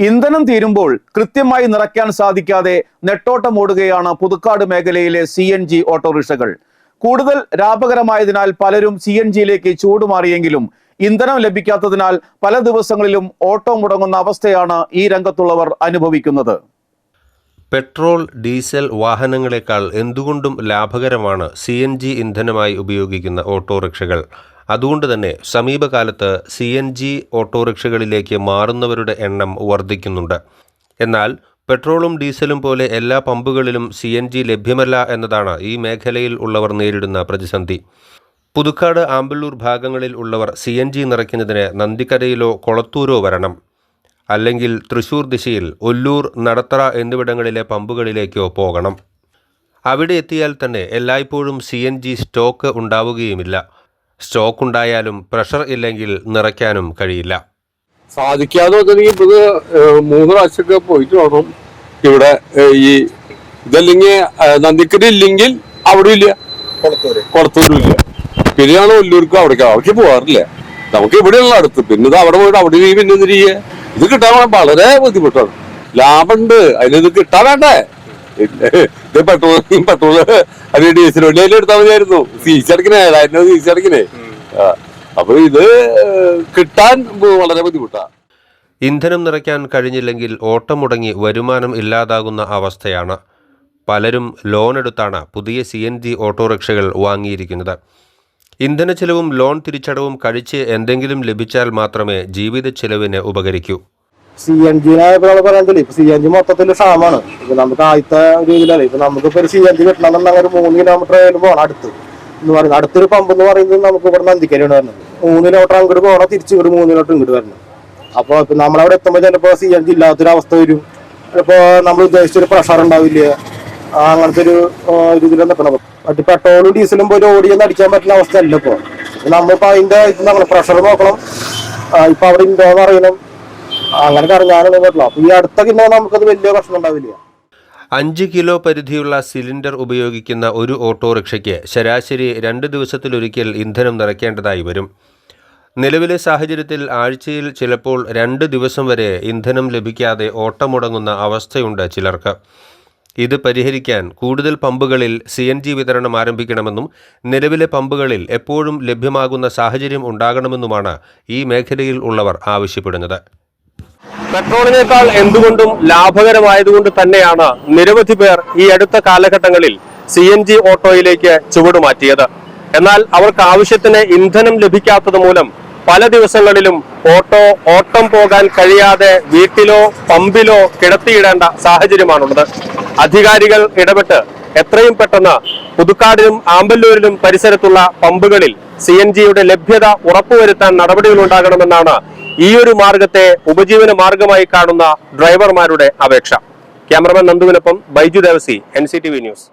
ഇന്ധനം തീരുമ്പോൾ കൃത്യമായി നിറയ്ക്കാൻ സാധിക്കാതെ നെട്ടോട്ടമോടുകയാണ് പുതുക്കാട് മേഖലയിലെ സി എൻ ജി ഓട്ടോറിക്ഷകൾ. കൂടുതൽ ലാഭകരമായതിനാൽ പലരും സി എൻ ജിയിലേക്ക് ചൂടുമാറിയെങ്കിലും ഇന്ധനം ലഭിക്കാത്തതിനാൽ പല ദിവസങ്ങളിലും ഓട്ടോ മുടങ്ങുന്ന അവസ്ഥയാണ് ഈ രംഗത്തുള്ളവർ അനുഭവിക്കുന്നത്. പെട്രോൾ ഡീസൽ വാഹനങ്ങളെക്കാൾ എന്തുകൊണ്ടും ലാഭകരമാണ് സി ഇന്ധനമായി ഉപയോഗിക്കുന്ന ഓട്ടോറിക്ഷകൾ? അതുകൊണ്ട് തന്നെ സമീപകാലത്ത് സി എൻ ജി ഓട്ടോറിക്ഷകളിലേക്ക് മാറുന്നവരുടെ എണ്ണം വർദ്ധിക്കുന്നുണ്ട്. എന്നാൽ പെട്രോളും ഡീസലും പോലെ എല്ലാ പമ്പുകളിലും സി എൻ ജി ലഭ്യമല്ല എന്നതാണ് ഈ മേഖലയിൽ ഉള്ളവർ നേരിടുന്ന പ്രതിസന്ധി. പുതുക്കാട് ആമ്പല്ലൂർ ഭാഗങ്ങളിൽ ഉള്ളവർ സി എൻ ജി നിറയ്ക്കുന്നതിന് നന്ദിക്കരയിലോ കൊളത്തൂരോ വരണം. അല്ലെങ്കിൽ തൃശൂർ ദിശയിൽ ഒല്ലൂർ നടത്തറ എന്നിവിടങ്ങളിലെ പമ്പുകളിലേക്കോ പോകണം. അവിടെ എത്തിയാൽ തന്നെ എല്ലായ്പ്പോഴും സി സ്റ്റോക്ക് ഉണ്ടാവുകയുമില്ല. സ്റ്റോക്ക് ഉണ്ടായാലും പ്രഷർ ഇല്ലെങ്കിൽ നിറയ്ക്കാനും കഴിയില്ല. സാധിക്കാതെ വന്നിട്ടുണ്ടെങ്കിൽ ഇത് മൂന്ന് പ്രാവശ്യമൊക്കെ പോയിട്ട് വേണം ഇവിടെ ഈ ഇതല്ലെങ്കിൽ നന്ദിക്കരി ഇല്ലെങ്കിൽ അവിടെ ഇല്ല. കൊളത്തൂരും. ഇല്ല. പിന്നെയാണ് ഒല്ലൂർക്കും അവിടേക്ക്. അവിടേക്ക് പോകാറില്ല. നമുക്ക് ഇവിടെയുള്ള അടുത്ത്. പിന്നെ ഇത് അവിടെ പോയിട്ട് അവിടെ പിന്നെ തിരികെ ഇത് കിട്ടാൻ വളരെ ബുദ്ധിമുട്ടാണ്. ലാഭമുണ്ട്. ഇത് കിട്ടാൻ വേണ്ടേ? ഇത് പെട്രോൾ പെട്രോൾ അത് ഡീസൽ വണ്ടി അതിൽ എടുത്താൽ മതിയായിരുന്നു. സീസടക്കിനെ ഏഴായിരം രൂപ സീസടക്കിനെ അപ്പൊ ഇത് കിട്ടാൻ വളരെ ബുദ്ധിമുട്ടാ. ഇന്ധനം നിറയ്ക്കാൻ കഴിഞ്ഞില്ലെങ്കിൽ ഓട്ടം മുടങ്ങി വരുമാനം ഇല്ലാതാകുന്ന അവസ്ഥയാണ്. പലരും ലോൺ എടുത്താണ് പുതിയ സി എൻ ജി ഓട്ടോറിക്ഷകൾ വാങ്ങിയിരിക്കുന്നത്. ഇന്ധന ചെലവും ലോൺ തിരിച്ചടവും കഴിച്ച് എന്തെങ്കിലും ലഭിച്ചാൽ മാത്രമേ ജീവിത ചെലവിന് ഉപകരിക്കൂ. സി എൻ ജിനെ പറയുന്നില്ല ഇപ്പൊ സി എൻ ജി മൊത്തത്തിൽ ക്ഷാമാണ്. ഇപ്പൊ നമുക്ക് ആദ്യത്തെ ഒരു ഇതിലല്ലേ? ഇപ്പൊ നമുക്ക് ഒരു സി എൻ ജി കിട്ടണമെന്നുണ്ടെങ്കിൽ ഒരു മൂന്ന് കിലോമീറ്റർ ആയാലും പോകണം അടുത്ത്. എന്ന് പറയുന്നത് അടുത്തൊരു പമ്പ് എന്ന് പറയുന്നത് നമുക്ക് ഇവിടെ നന്ദിക്കരയാണ് വരുന്നത്. മൂന്ന് കിലോമീറ്റർ അങ്ങോട്ട് പോകണം തിരിച്ച് ഇങ്ങോട്ട് മൂന്ന് കിലോമീറ്റർ ഇങ്ങോട്ട് വരണം. അപ്പൊ ഇപ്പൊ നമ്മളവിടെ എത്തുമ്പോൾ ചിലപ്പോ സി എൻ ജി ഇല്ലാത്തൊരു അവസ്ഥ വരും. ചിലപ്പോ നമ്മൾ ഉദ്ദേശിച്ചൊരു പ്രഷർ ഉണ്ടാവില്ല. അങ്ങനത്തെ ഒരു രീതിയിൽ നിൽക്കണം മറ്റു പെട്രോളും ഡീസലും പോലും ഓടിയൊന്നും അടിക്കാൻ പറ്റുന്ന അവസ്ഥ അല്ല ഇപ്പൊ. ഇപ്പൊ നമ്മളിപ്പോ അതിന്റെ നമ്മൾ പ്രഷർ നോക്കണം. ഇപ്പൊ അവിടെ ഉണ്ടോന്ന് അറിയണം. പറ്റില്ല. ഈ വലിയ പ്രശ്നം ഉണ്ടാവില്ല. അഞ്ച് കിലോ പരിധിയുള്ള സിലിണ്ടർ ഉപയോഗിക്കുന്ന ഒരു ഓട്ടോറിക്ഷയ്ക്ക് ശരാശരി രണ്ട് ദിവസത്തിലൊരിക്കൽ ഇന്ധനം നിറയ്ക്കേണ്ടതായി വരും. നിലവിലെ സാഹചര്യത്തിൽ ആഴ്ചയിൽ ചിലപ്പോൾ രണ്ട് ദിവസം വരെ ഇന്ധനം ലഭിക്കാതെ ഓട്ടമുടങ്ങുന്ന അവസ്ഥയുണ്ട് ചിലർക്ക്. ഇത് പരിഹരിക്കാൻ കൂടുതൽ പമ്പുകളിൽ സി എൻ ജി വിതരണം ആരംഭിക്കണമെന്നും നിലവിലെ പമ്പുകളിൽ എപ്പോഴും ലഭ്യമാകുന്ന സാഹചര്യം ഉണ്ടാകണമെന്നുമാണ് ഈ മേഖലയിൽ ഉള്ളവർ ആവശ്യപ്പെടുന്നത്. പെട്രോളിനേക്കാൾ എന്തുകൊണ്ടും ലാഭകരമായതുകൊണ്ട് തന്നെയാണ് നിരവധി പേർ ഈ അടുത്ത കാലഘട്ടങ്ങളിൽ സി എൻ ജി ഓട്ടോയിലേക്ക് ചുവടുമാറ്റിയത് എന്നാൽ അവർക്ക് ആവശ്യത്തിന് ഇന്ധനം ലഭിക്കാത്തത് മൂലം പല ദിവസങ്ങളിലും ഓട്ടോ ഓട്ടം പോകാൻ കഴിയാതെ വീട്ടിലോ പമ്പിലോ കിടത്തിയിടേണ്ട സാഹചര്യമാണുള്ളത്. അധികാരികൾ ഇടപെട്ട് എത്രയും പെട്ടെന്ന് പുതുക്കാടിലും ആമ്പല്ലൂരിലും പരിസരത്തുള്ള പമ്പുകളിൽ സി എൻ ജിയുടെ ലഭ്യത ഉറപ്പുവരുത്താൻ നടപടികൾ ഉണ്ടാകണമെന്നാണ് ഈ ഒരു മാർഗത്തെ ഉപജീവന മാർഗമായി കാണുന്ന ഡ്രൈവർമാരുടെ അപേക്ഷ. ക്യാമറമാൻ നന്ദുവിനൊപ്പം ബൈജു ദേവസി എൻ ന്യൂസ്.